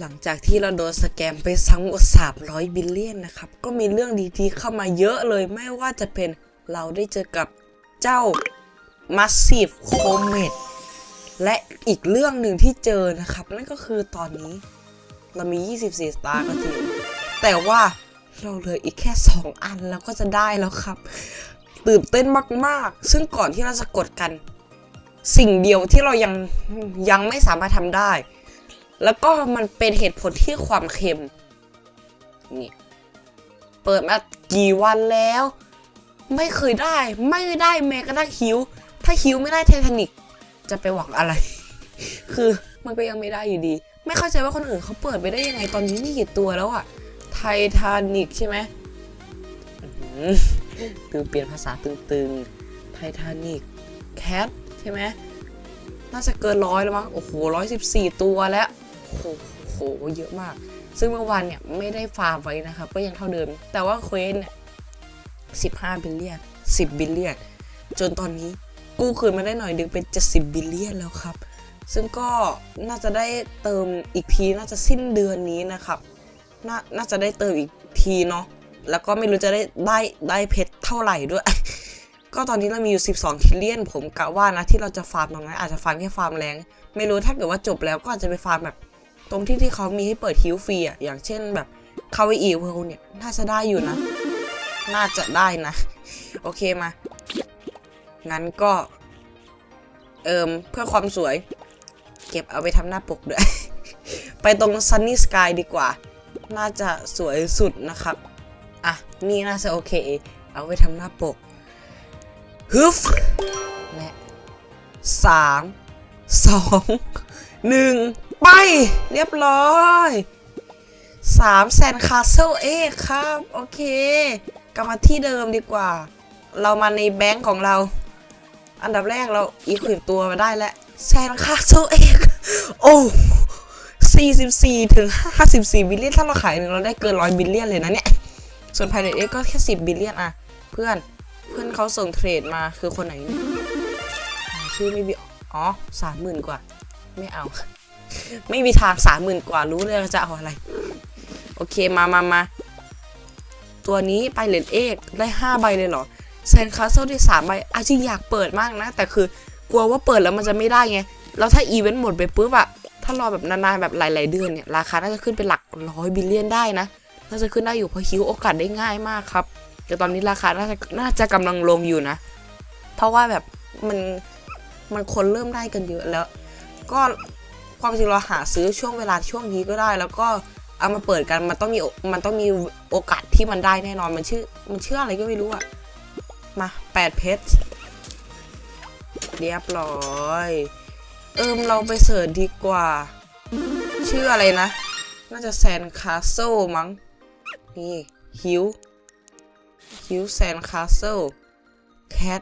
หลังจากที่เราโดนสแกมไปทั้งหมด300 บิลเลียนนะครับ ก็มีเรื่องดีๆเข้ามาเยอะเลยไม่ว่าจะเป็นเราได้เจอกับเจ้า Massive Comet และอีกเรื่องหนึ่งที่เจอนะครับ นั่นก็คือตอนนี้เรามี 24 สตาร์ก็จริงแต่ว่าเราเหลืออีกแค่ 2 อันแล้วก็จะได้แล้วครับ ตื่นเต้นมากๆ ซึ่งก่อนที่เราจะกดกัน สิ่งเดียวที่เรายังยังไม่สามารถทำได้ แล้วก็มันเป็นเหตุผลที่ความเค็ม นี่ เปิดมากี่วันแล้ว ไม่เคยได้ ไม่ได้แม้กระทั่งฮิว ถ้าฮิวไม่ได้ไททานิกจะไปหวังอะไร คือมันก็ยังไม่ได้อยู่ดี ไม่เข้าใจว่าคนอื่นเขาเปิดไปได้ยังไงตอนนี้นี่กี่ตัวแล้วอะไททานิกใช่ไหมตึงเปลี่ยนภาษาตึงๆ ไททานิกแคทใช่ไหมน่าจะเกินร้อยแล้วมั้ง โอ้โหร้อยสิบสี่ตัวแล้ว โหโหเยอะมาก ซึ่งเมื่อวานเนี่ยไม่ได้ฟาร์มไว้นะครับ ก็ยังเท่าเดิม แต่ว่าเควสเนี่ยสิบห้าบิลเลียนสิบบิลเลียนจนตอนนี้กู้คืนมาได้หน่อยดึงเป็นเจะสิบบิลเลียนแล้วครับ ซึ่งก็น่าจะได้เติมอีกทีน่าจะสิ้นเดือนนี้นะครับน่าน่าจะได้เติมอีกทีเนาะแล้วก็ไม่รู้จะได้ได้ได้เพชรเท่าไหร่ด้วย ก็ตอนนี้เรามีอยู่ 12ทิลเลียน ผมกะว่านะที่เราจะฟาร์มตรงนั้นอาจจะฟาร์มแค่ฟาร์มแรง ไม่รู้ถ้าเกิดว่าจบแล้วก็อาจจะไปฟาร์มแบบ ตรงที่ที่เขามีให้เปิดฮิวฟรีอะอย่างเช่นแบบคาเวอีเวิลเนี่ยน่าจะได้อยู่นะ น่าจะได้นะ โอเคมา งั้นก็ เอิมเพื่อความสวย เก็บเอาไปทำหน้าปกด้วย ไปตรง Sunny Sky ดีกว่า น่าจะสวยสุดนะครับ อะ นี่น่าจะโอเค เอาไว้ทำหน้าปกฮึฟและสามสองหนึ่ง ไป เรียบร้อยสามแซนคาเซิลเอกครับ โอเคกลับมาที่เดิมดีกว่า เรามาในแบงค์ของเรา อันดับแรกเราอีควิปตัวมาได้แล้วแซนคาเซิลเอกโอ้44 ถึง 54 บิลเลียน ถ้าเราขายหนึ่งเราได้เกินร้อยบิลเลียนเลยนะเนี่ย ส่วนภายในเอ็กก็แค่ 10 บิลเลียนอะเพื่อน เพื่อนเขาส่งเทรดมาคือคนไหนเนี่ยชื่อไม่มีอ๋อสามหมื่นกว่า ไม่เอา ไม่มีทางสามหมื่นกว่ารู้เลยจะเอาอะไร โอเคมามามาตัวนี้ไปเลนเอกได้ห้าใบเลยเหรอแซนคาสเซิลได้สามใบอาจริงอยากเปิดมากนะ แต่คือกลัวว่าเปิดแล้วมันจะไม่ได้ไง แล้วถ้าอีเวนต์หมดไปปุ๊บอะถ้ารอแบบนานๆแบบหลายๆเดือนเนี่ย ราคาน่าจะขึ้นเป็นหลักร้อยบิลเลียนได้นะ น่าจะขึ้นได้อยู่เพราะฮิวโอกาสได้ง่ายมากครับ แต่ตอนนี้ราคาน่าจะน่าจะกำลังลงอยู่นะ เพราะว่าแบบมันมันคนเริ่มได้กันเยอะแล้ว ก็ ความจริงเราหาซื้อช่วงเวลาช่วงนี้ก็ได้ แล้วก็เอามาเปิดกันมันต้องมีมันต้องมีโอกาสที่มันได้แน่นอนมันชื่อมันชื่ออะไรก็ไม่รู้อะมาแปดเพชรเรียบร้อย เอิมเราไปเสิร์ชดีกว่า ชื่ออะไรนะ น่าจะแซนคาสเซิลมั้ง นี่ฮิวฮิวแซนคาสเซิลแคท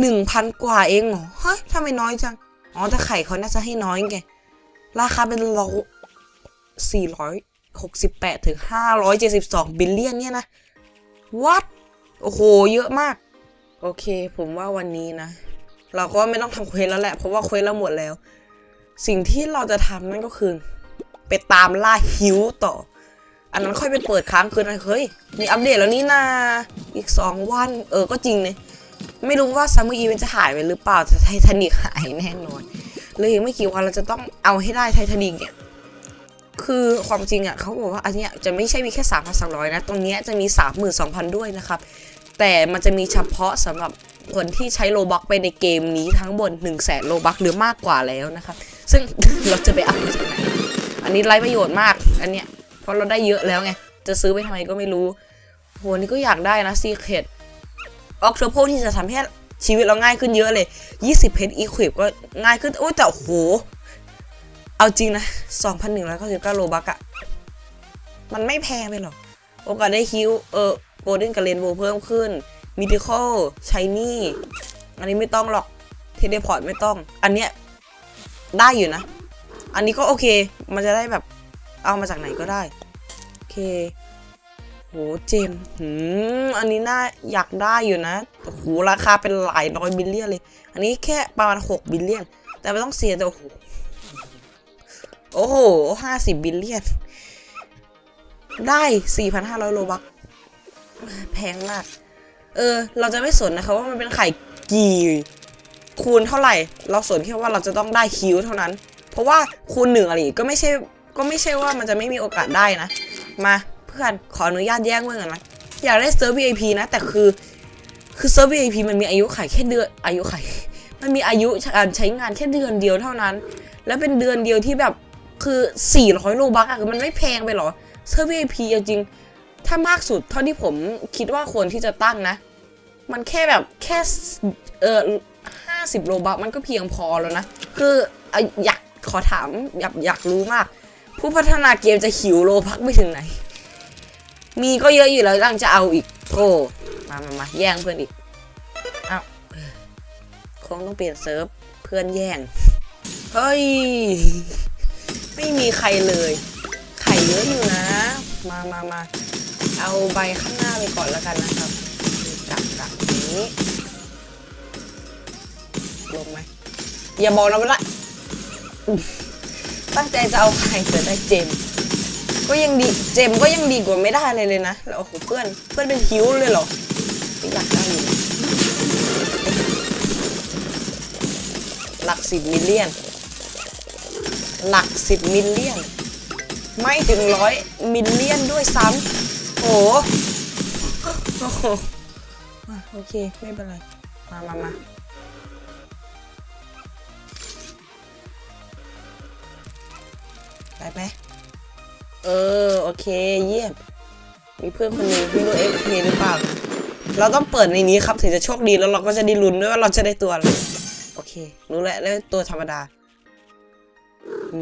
หนึ่งพันกว่าเองเหรอเฮ้ยทำไมน้อยจัง อ๋อแต่ไข่เขาน่าจะให้น้อยไง ราคาเป็นร้อยสี่ร้อยหกสิบแปดถึงห้าร้อยเจ็ดสิบสองบิลเลียนเนี่ยนะ what โอ้โห เยอะมาก โอเค ผมว่าวันนี้นะ เราก็ไม่ต้องทำเควสแล้วแหละ เพราะว่าเควสเราหมดแล้ว สิ่งที่เราจะทำนั่นก็คือ ไปตามล่าฮิวต่อ อันนั้นค่อยไปเปิดค้างคืนนะเฮ้ย มีอัปเดตแล้วนี่นา อีก 2 วัน เออ ก็จริงเนี่ยไม่รู้ว่าซัมเมอร์อีเวนจะหายไปหรือเปล่าแต่ไททานิกหายแน่นอน เลยอีกไม่กี่วันเราจะต้องเอาให้ได้ไททานิกเนี่ยคือความจริงอะเขาบอกว่าอันเนี้ยจะไม่ใช่มีแค่ 3,200 นะ ตรงเนี้ยจะมี 32,000 ด้วยนะครับ แต่มันจะมีเฉพาะสำหรับคนที่ใช้โลบักไปในเกมนี้ทั้งบน1 0 0 0 0แสนโลบักหรือมากกว่าแล้วนะครับ ซึ่งเราจะไปเอาจากไหนอันนี้ไร้ประโยชน์มาก อันเนี้ยเพราะเราได้เยอะแล้วไง จะซื้อไปทำไมก็ไม่รู้โหนี่ก็อยากได้นะซีเคดออกโทอร์โพที่จะทำให้ ชีวิตเราง่ายขึ้นเยอะเลย 20 เพชรอีควิปก็ง่ายขึ้นโอ้ยแต่โห เอาจริงนะ 2,199 โลบักอะมันไม่แพงไปหรอก โอกาสได้ฮิว เออโกลเด้นกับเรนโบว์เพิ่มขึ้นมิติคอลชายนี่ อันนี้ไม่ต้องหรอก เทเลพอร์ตไม่ต้อง อันเนี้ยได้อยู่นะ อันนี้ก็โอเค มันจะได้แบบเอามาจากไหนก็ได้ โอเค หเจมส์หืมอันนี้น่าอยากได้อยู่นะโอ้โหราคาเป็นหลายร้อยบิลเลียนเลย อันนี้แค่ประมาณ6บิลเลียน แต่ไม่ต้องเสียแต่โอ้โหโอ้โหห้าสิบบิลเลียน ได้สี่พันห้าร้อยโลบักแพงมาก เออ เราจะไม่สนนะคะว่ามันเป็นไข่กี่คูณเท่าไหร่ เราสนแค่ว่าเราจะต้องได้คิวเท่านั้น เพราะว่าคูณหนึ่งอะไรก็ไม่ใช่ก็ไม่ใช่ว่ามันจะไม่มีโอกาสได้นะ มา พื่อนขออนุญาตแย่งเพื่อนกันนะอยากได้เซิร์ฟ VIP นะแต่คือคือเซิร์ฟ VIP มันมีอายุไขแค่เดือนอายุไขมันมีอายุการใช้งานแค่เดือนเดียวเท่านั้น แล้วเป็นเดือนเดียวที่แบบคือ 400 โลบักอะคือมันไม่แพงไปหรอเซิร์ฟ VIP จริงถ้ามากสุดเท่าที่ผมคิดว่าควรที่จะตั้งนะ มันแค่แบบแค่เออห้าสิบโลบักมันก็เพียงพอแล้วนะ คืออะอยากขอถามอยากอยากรู้มาก ผู้พัฒนาเกมจะหิวโลบักไปถึงไหน มีก็เยอะอยู่แล้วยังจะเอาอีกโอ้มามามาแย่งเพื่อนอีกเอ้าคงต้องเปลี่ยนเซิร์ฟเพื่อนแย่ง เฮ้ย ไม่มีใครเลย ไข่เยอะอยู่นะ มามามาเอาใบข้างหน้าไปก่อนแล้วกันนะครับกับกับนี้ลงไหมอย่าบอกนะว่าละตั้งใจจะเอาไข่แต่ได้เจม ก็ยังดีเจมก็ยังดีกว่าไม่ได้เลยเลยนะแล้วโอ้โหเพื่อนเพื่อนเป็นคิ้วเลยเหรอไม่อยากได้อยู่นะหลักสิบมิลเลียน หลักสิบมิลเลียน ไม่ถึงร้อยมิลเลียนด้วยซ้ำโอ้โหโอ้โหอะโอเค ไม่เป็นไร มามามาได้ไหม เออ โอเค เยี่ยม มีเพื่อนคนหนึงไม่รู้เอ็กเพหรือเปล่า เราต้องเปิดในนี้ครับถึงจะโชคดีแล้วเราก็จะได้ลุ้นด้วยว่าเราจะได้ตัวอะไร โอเค รู้แล้วแล้ตัวธรรมดา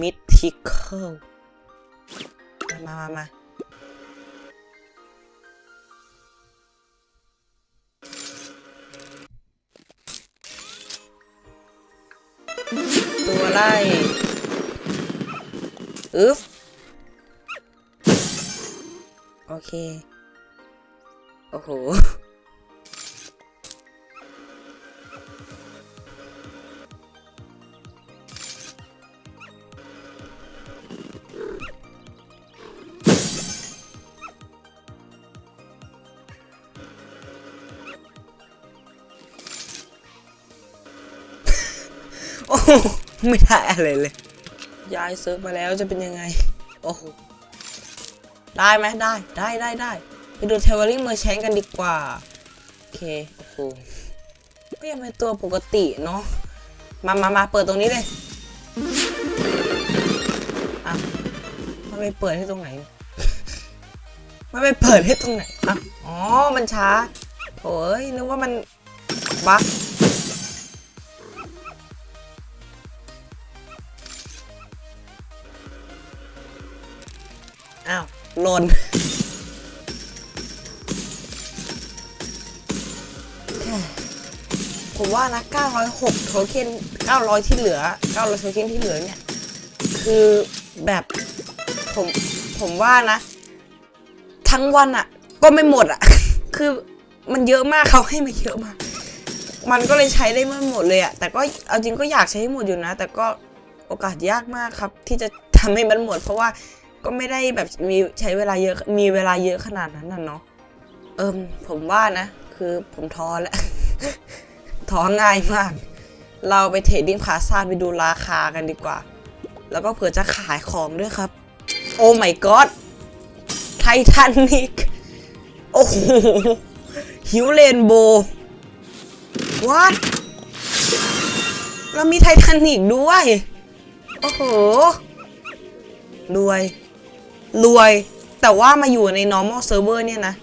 mythical มามามาตัวไล่อึ๊บ เค โอ้โห โอ้โหไม่ได้อะไรเลย ย้ายเซิร์ฟมาแล้วจะเป็นยังไง โอ้โห ได้ไหมได้ได้ได้ได้ไปดูเทเวอรี่เมอร์แชนกันดีกว่า โอเค โอ้โหก็ยังเป็นตัวปกติเนาะมามามาเปิดตรงนี้เลยอะมันไปเปิดให้ตรงไหนมันไปเปิดให้ตรงไหนอะอ๋อ มันช้าโอ้ยนึกว่ามันบั๊ก หล่นผมว่านะ 906 โทเค็น 900 ที่เหลือ 900 โทเค็นที่เหลือเนี่ย คือแบบผม ผมว่านะ ทั้งวันอะก็ไม่หมดอะคือมันเยอะมากเขาให้มาเยอะมาก มันก็เลยใช้ได้ไม่หมดเลยอะแต่ก็เอาจริงก็อยากใช้ให้หมดอยู่นะ แต่ก็โอกาสยากมากครับ ที่จะทำให้มันหมด เพราะว่า ก็ไม่ได้แบบมีใช้เวลาเยอะมีเวลาเยอะขนาดนั้นน่ะเนาะเอิมผมว่านะ คือผมท้อแล้วท้อง่ายมาก เราไปเทรดดิ้งพาซาไปดูราคากันดีกว่า แล้วก็เผื่อจะขายของด้วยครับ โอ้ my god ไททานิกโอ้โหฮิวเรนโบว์วัดเรามีไททานิกด้วย โอ้โหรวย รวย แต่ว่ามาอยู่ใน normal server เนี่ยนะ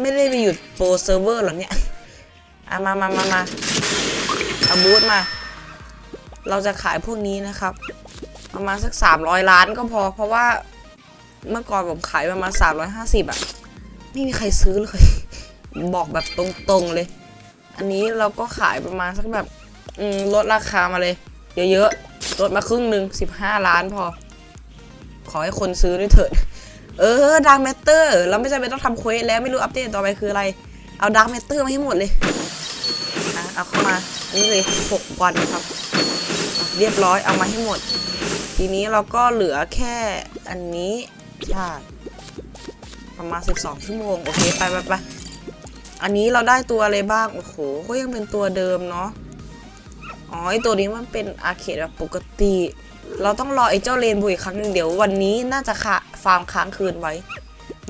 ไม่ได้ไปอยู่ pro server หรอเนี่ยอะมามามามาอาบูธมา เราจะขายพวกนี้นะครับ ประมาณสัก 300 ล้านก็พอ เพราะว่าเมื่อก่อนผมขายประมาณ 350อะไม่มีใครซื้อเลย บอกแบบตรงๆเลย อันนี้เราก็ขายประมาณสักแบบลดราคามาเลย เยอะๆลดมาครึ่งหนึ่ง15 ล้านพอ ขอให้คนซื้อด้วยเถิด เออดังแมตเตอร์เราไม่จำเป็นต้องทำเควสแล้วไม่รู้อัปเดตต่อไปคืออะไร เอาดังแมตเตอร์มาให้หมดเลยอะเอาเข้ามาอันนี้เลยหกวันครับอะเรียบร้อยเอามาให้หมด ทีนี้เราก็เหลือแค่อันนี้ใช่ประมาณ 12 ชั่วโมง โอเค ไปไปไปอันนี้เราได้ตัวอะไรบ้าง โอ้โห ก็ยังเป็นตัวเดิมเนาะ อ๋อ ไอตัวนี้มันเป็นอาร์เคดแบบปกติ เราต้องรอไอ้เจ้าเรนบว์อีกครั้งหนึ่งเดี๋ยววันนี้น่าจะค่ะฟาร์มค้างคืนไว้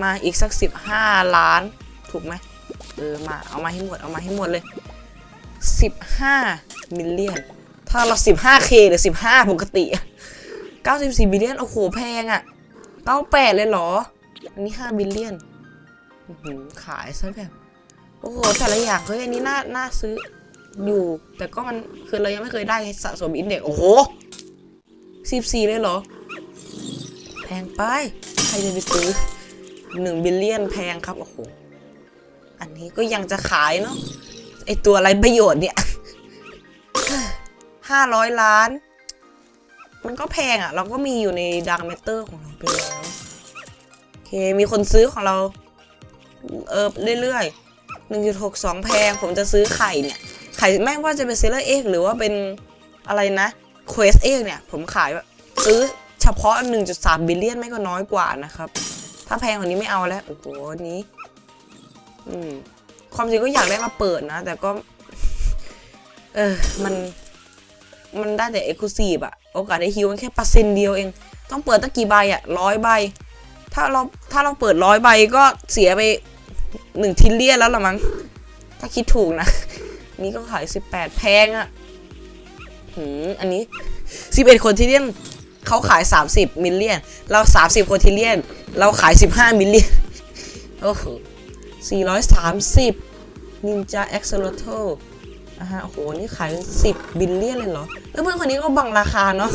มาอีกสัก 15 ล้าน ถูกไหมเออมาเอามาให้หมดเอามาให้หมดเลย 15 มิลเลียน ถ้าเรา 15k หรือ 15 ปกติอะ94บิลเลียน โอ้โห แพงอะ98 เลยเหรอ อันนี้ 5 บิลเลียนขายซะแบบ โอ้โห แต่ละอย่างเฮ้ยอันนี้น่าน่าซื้ออยู่ แต่ก็มันคือเรายังไม่เคยได้สะสมอินเด็กโอ้โห 14เลยเหรอ แพงไป ใครจะไปซื้อ1บิลเลียนแพงครับ โอ้โห อันนี้ก็ยังจะขายเนาะ ไอตัวอะไรประโยชน์เนี่ยห้าร้อยล้าน มันก็แพงอะ่ะ เราก็มีอยู่ในดังเมเตอร์ของเราไปแล้วโอเค มีคนซื้อของเรา เออเรื่อยๆหนึ่งจุดหกสองแพง ผมจะซื้อไข่เนี่ย ไข่แม่ว่าจะเป็นเซเลอร์เอ็กหรือว่าเป็นอะไรนะ เควสเอ็กเนี่ย ผมขายแบบซื้อเฉพาะ 1.3 บิลเลียนไม่ก็น้อยกว่านะครับ ถ้าแพงกว่านี้ไม่เอาแล้ว โอ้โหนนี้ อืม ความจริงก็อยากได้มาเปิดนะ แต่ก็ เออ มัน มันได้แต่เอ็กซ์คลูซีฟอะโอกาสได้ฮิวมันแค่เปอร์เซ็นต์เดียวเอง ต้องเปิดตั้งกี่ใบอะร้อยใบ ถ้าเรา ถ้าเราเปิดร้อยใบก็เสียไปหนึ่งทิลเลียนแล้วละมั้ง ถ้าคิดถูกนะ นี่ก็ขายสิบแปดแพงอะ หืมอันนี้สิบเอ็ดคนทิลเลียนเขาขายสามสิบมิลเลียน เราสามสิบคนทิลเลียน เราขายสิบห้ามิลเลียน โอ้โห430 Ninja Axolotl อ่าฮะ โอ้โห นี่ขายเป็น10 บิลเลียนเลยเหรอแล้วเพื่อนคนนี้ก็บังราคาเนาะ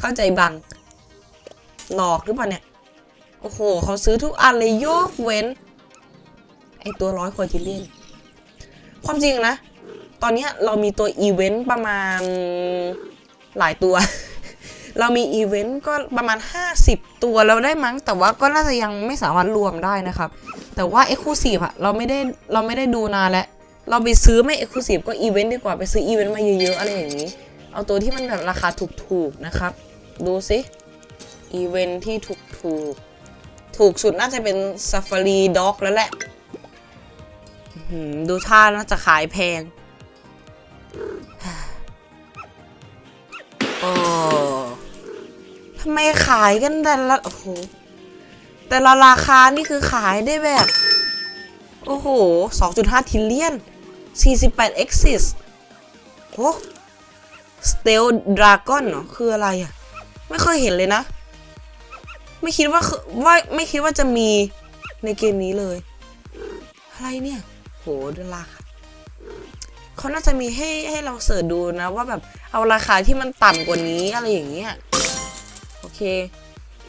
เข้าใจบัง หลอกหรือเปล่าเนี่ย โอ้โห เขาซื้อทุกอันเลยยกเว้น ไอตัวร้อยควอจิเลียน ความจริงนะ ตอนนี้เรามีตัวอีเวนต์ประมาณหลายตัว เรามีอีเวนต์ก็ประมาณ 50 ตัวเราได้มั้ง แต่ว่าก็น่าจะยังไม่สามารถรวมได้นะครับ แต่ว่า e x c l u s i v e อะเราไม่ได้เราไม่ได้ดูนานแล้วเราไปซื้อไม่ e x c l u s i v e ก็อีเวนต์ดีกว่าไปซื้ออีเวนต์มาเยอะๆอะไรอย่างนี้ เอาตัวที่มันแบบราคาถูกๆนะครับ ดูสิอีเวนต์ที่ถูกๆถูกสุดน่าจะเป็น Safari Dog แล้วแหละดูท่าน่าจะขายแพง ทำไมขายกันแต่ละโอ้โหแต่ละราคานี่คือขายได้แบบ โอ้โห 2.5ทิลเลียน 48 exis โอ้สเตลดราก้อนเนาะคืออะไรอะ่ะ ไม่เคยเห็นเลยนะ ไม่คิดว่าคือว่าไม่คิดว่าจะมีในเกมนี้เลย อะไรเนี่ย โหดราคาเขาน่าจะมีให้ให้เราเสิร์ชดูนะว่าแบบ เอาราคาที่มันต่ำกว่านี้อะไรอย่างเงี้ยโอเค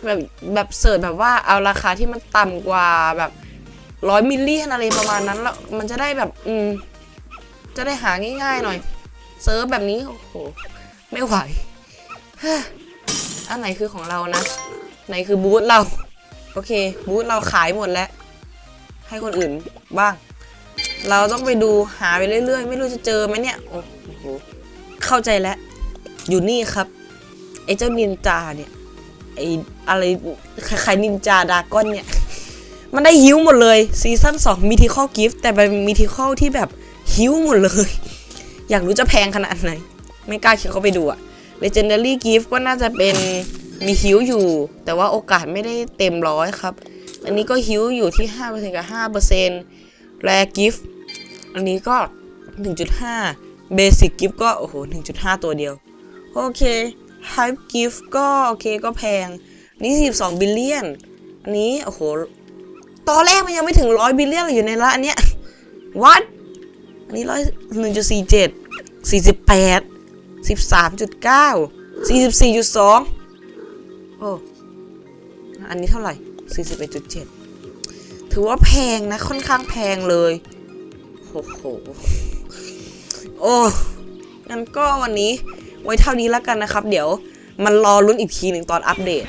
แบบแบบเสิร์ชแบบว่าเอาราคาที่มันต่ำกว่าแบบร้อยมิลเลียนอะไรประมาณนั้นแล้วมันจะได้แบบอืมจะได้หาง่ายๆหน่อยเซิร์ฟแบบนี้โอ้โหไม่ไหวออันไหนคือของเรานะ ไหนคือบูธเรา โอเค บูธเราขายหมดแล้ว ให้คนอื่นบ้าง เราต้องไปดูหาไปเรื่อยๆ ไม่รู้จะเจอไหมเนี่ย โอ้โห เข้าใจแล้ว อยู่นี่ครับไอ้เจ้านินจาเนี่ยไอ้อะไรคล้ายๆนินจาดากอนเนี่ย มันได้ฮิวหมดเลยซีซั่น2มีทิคอลกิฟต์แต่เป็นมีทิคอลที่แบบฮิวหมดเลย อยากรู้จะแพงขนาดไหน ไม่กล้าคิดเข้าไปดูอะ Legendary Gift ก็น่าจะเป็นมีฮิวอยู่ แต่ว่าโอกาสไม่ได้เต็มร้อยครับ อันนี้ก็ฮิวอยู่ที่ 5%กับ5% Rare Gift อันนี้ก็ 1.5 Basic Gift ก็ โอ้โห 1.5 ตัวเดียว โอเค Hype Gift ก็ โอเคก็แพง นี่ 12 บิลเลียน อันนี้ โอ้โห ตอนแรกมันยังไม่ถึง 100 บิลเลียนเลยอยู่ในละอันเนี้ยวัดอันนี้ร้อยหนึ่งจุดสี่เจ็ดสี่สิบแปดสิบสามจุดเก้าสี่สิบสี่จุดสองโอ้อันนี้เท่าไหร่สี่สิบเอ็ดจุดเจ็ดถือว่าแพงนะ ค่อนข้างแพงเลยโอ้โห อ้ งั้นก็วันนี้ไว้เท่านี้แล้วกันนะครับ เดี๋ยวมันรอลุ้นอีกทีหนึ่งตอนอัปเดต